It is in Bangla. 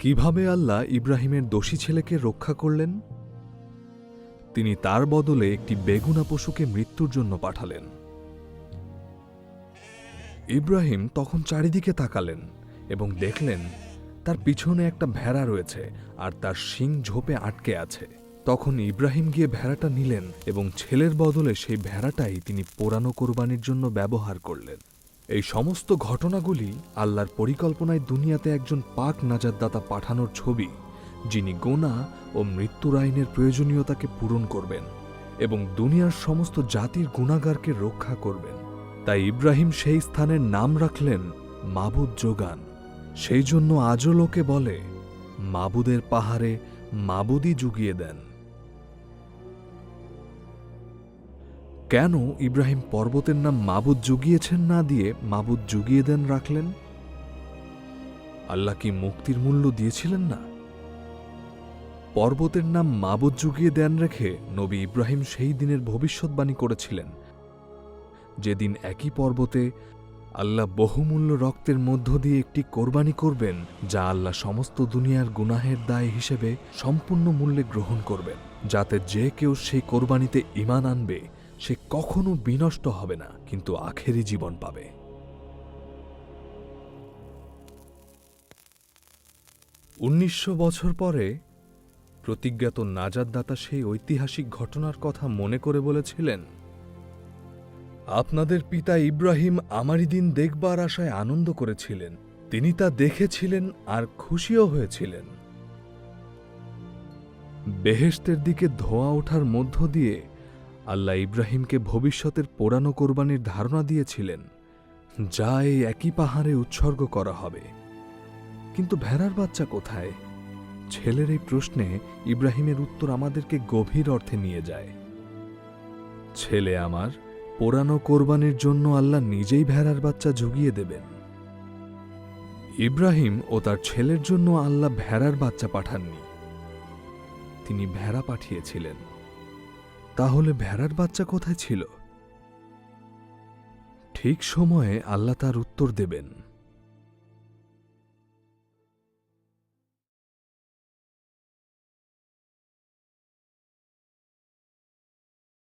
কীভাবে আল্লাহ ইব্রাহিমের দোষী ছেলেকে রক্ষা করলেন? তিনি তার বদলে একটি বেগুনা পশুকে মৃত্যুর জন্য পাঠালেন। ইব্রাহিম তখন চারিদিকে তাকালেন এবং দেখলেন তার পিছনে একটা ভেড়া রয়েছে আর তার শিং ঝোপে আটকে আছে। তখন ইব্রাহিম গিয়ে ভেড়াটা নিলেন এবং ছেলের বদলে সেই ভেড়াটাই তিনি পোড়ানো কোরবানির জন্য ব্যবহার করলেন। এই সমস্ত ঘটনাগুলি আল্লাহর পরিকল্পনায় দুনিয়াতে একজন পাক নাজাদদাতা পাঠানোর ছবি, যিনি গোনা ও মৃত্যুর আইনের প্রয়োজনীয়তাকে পূরণ করবেন এবং দুনিয়ার সমস্ত জাতির গুণাগারকে রক্ষা করবেন। তাই ইব্রাহিম সেই স্থানের নাম রাখলেন মাবুদ যোগান। সেই জন্য আজও লোকে বলে, মাবুদের পাহাড়ে মাবুদি জুগিয়ে দেন। কেন ইব্রাহিম পর্বতের নাম মাবুদ জুগিয়েছেন না দিয়ে মাবুদ জুগিয়ে দেন রাখলেন? আল্লাহ কি মুক্তির মূল্য দিয়েছিলেন না? পর্বতের নাম মাবুদ জুগিয়ে দেন রেখে নবী ইব্রাহিম সেই দিনের ভবিষ্যৎবাণী করেছিলেন। যেদিন একই পর্বতে আল্লাহ বহুমূল্য রক্তের মধ্য দিয়ে একটি কোরবানি করবেন, যা আল্লাহ সমস্ত দুনিয়ার গুনাহের দায় হিসেবে সম্পূর্ণ মূল্যে গ্রহণ করবেন, যাতে যে কেউ সেই কোরবানিতে ইমান আনবে। সে কখনো বিনষ্ট হবে না, কিন্তু আখেরি জীবন পাবে। উনিশশো বছর পরে, প্রতিজ্ঞাত নাজাদদাতা সেই ঐতিহাসিক ঘটনার কথা মনে করে বলেছিলেন, আপনাদের পিতা ইব্রাহিম আমারই দিন দেখবার আশায় আনন্দ করেছিলেন। তিনি তা দেখেছিলেন আর খুশিও হয়েছিলেন। বেহেশতের দিকে ধোঁয়া ওঠার মধ্য দিয়ে আল্লাহ ইব্রাহিমকে ভবিষ্যতের পোড়ানো কোরবানির ধারণা দিয়েছিলেন, যা এই একই পাহাড়ে উৎসর্গ করা হবে। কিন্তু ভেড়ার বাচ্চা কোথায়? ছেলের এই প্রশ্নে ইব্রাহিমের উত্তর আমাদেরকে গভীর অর্থে নিয়ে যায়। ছেলে আমার, পোড়ানো কোরবানির জন্য আল্লাহ নিজেই ভেড়ার বাচ্চা জুগিয়ে দেবেন। ইব্রাহিম ও তার ছেলের জন্য আল্লাহ ভেড়ার বাচ্চা পাঠাননি। তিনি ভেড়া পাঠিয়েছিলেন। তাহলে ভেড়ার বাচ্চা কোথায় ছিল? ঠিক সময়ে আল্লাহ তার উত্তর দেবেন।